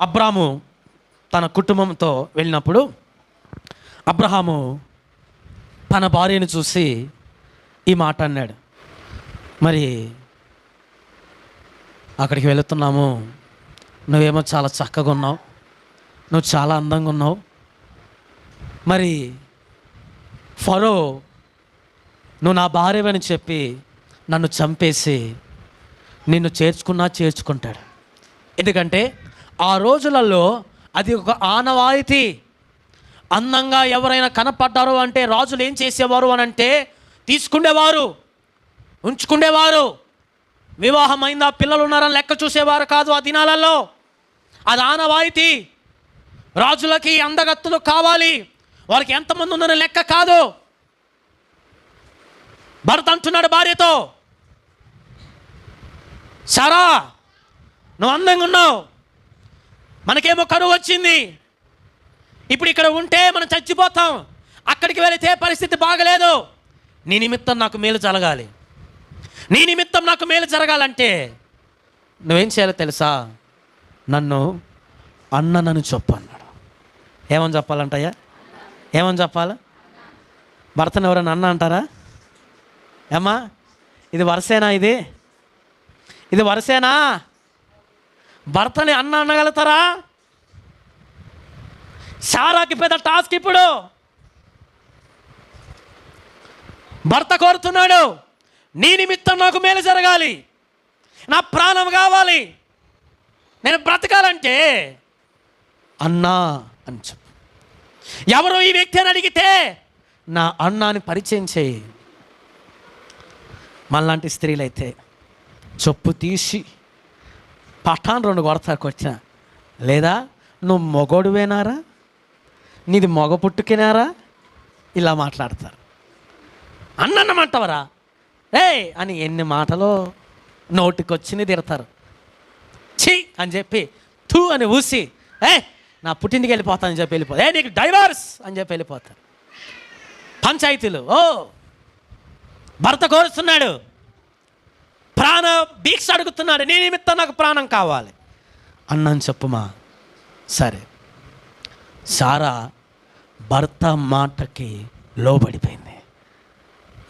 అబ్రాము తన కుటుంబంతో వెళ్ళినప్పుడు అబ్రహాము తన భార్యను చూసి ఈ మాట అన్నాడు. మరి అక్కడికి వెళుతున్నాము. నువ్వేమో చాలా చక్కగా ఉన్నావు. నువ్వు చాలా అందంగా ఉన్నావు. మరి ఫరో నువ్వు నా భార్యవని చెప్పి నన్ను చంపేసి నిన్ను చేర్చుకున్నా చేర్చుకుంటాడు. ఎందుకంటే ఆ రోజులలో అది ఒక ఆనవాయితీ. అందంగా ఎవరైనా కనపడ్డారు అంటే రాజులు ఏం చేసేవారు అని అంటే తీసుకునేవారు ఉంచుకునేవారు వివాహం పిల్లలు ఉన్నారని లెక్క చూసేవారు కాదు ఆ దినాలలో. అది ఆనవాయితీ. రాజులకి అందగత్తులు కావాలి. వారికి ఎంతమంది ఉన్నారని లెక్క కాదు. భర్త అంటున్నాడు భార్యతో సరా నువ్వు అందంగా ఉన్నావు. మనకేమో కరువు వచ్చింది. ఇప్పుడు ఇక్కడ ఉంటే మనం చచ్చిపోతాం. అక్కడికి వెళితే పరిస్థితి బాగలేదు. నీ నిమిత్తం నాకు మేలు జరగాలి. నీ నిమిత్తం నాకు మేలు జరగాలంటే నువ్వేం చేయాలో తెలుసా? నన్ను అన్న నన్ను చెప్పు అన్నాడు. ఏమని చెప్పాలంటయ్యా? ఏమని చెప్పాలా? భర్తను ఎవరైనా అన్న అంటారా? ఏమ్మా ఇది వరుసేనా ఇది? ఇది వరుసేనా? భర్తని అన్న అనగలుగుతారా? సారాకి పెద్ద టాస్క్ ఇప్పుడు. భర్త కోరుతున్నాడు నీ నిమిత్తం నాకు మేలు జరగాలి. నా ప్రాణం కావాలి. నేను బ్రతకాలంటే అన్నా అని చెప్పు. ఎవరు ఈ వ్యక్తి అని అడిగితే నా అన్నాని పరిచయం చేయి. మనలాంటి స్త్రీలైతే చెప్పు తీసి పఠాన్ రెండు కొడతాకు వచ్చిన. లేదా నువ్వు మొగోడువేనారా? నీది మొగ పుట్టుకినారా? ఇలా మాట్లాడతారు. అన్నన్నమంటవరా? ఏ అని ఎన్ని మాటలు నోటికొచ్చింది తిడతారు. ఛీ! అని చెప్పి థూ అని ఊసి ఏ నా పుట్టింటికి వెళ్ళిపోతానని చెప్పి వెళ్ళిపోతా ఏ నీకు డైవర్స్! అని చెప్పి వెళ్ళిపోతారు. పంచాయతీలు ఓ భర్త కోరుస్తున్నాడు ప్రాణ దీక్ష అడుగుతున్నాడు. నీ నిమిత్తం నాకు ప్రాణం కావాలి. అన్నాను చెప్పుమా. సరే. సారా భర్త మాటకి లోబడిపోయింది.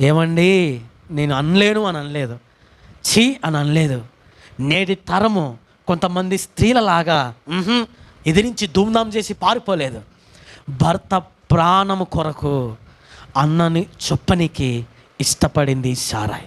ఏమండి? నేను అనలేను అని అనలేదు. ఛీ అని అనలేదు. నేటి తరము కొంతమంది స్త్రీలలాగా ఇది ఎదిరించి ధూమ్ధాం చేసి పారిపోలేదు. భర్త ప్రాణము కొరకు అన్నని చొప్పనికి ఇష్టపడింది సారాయ్.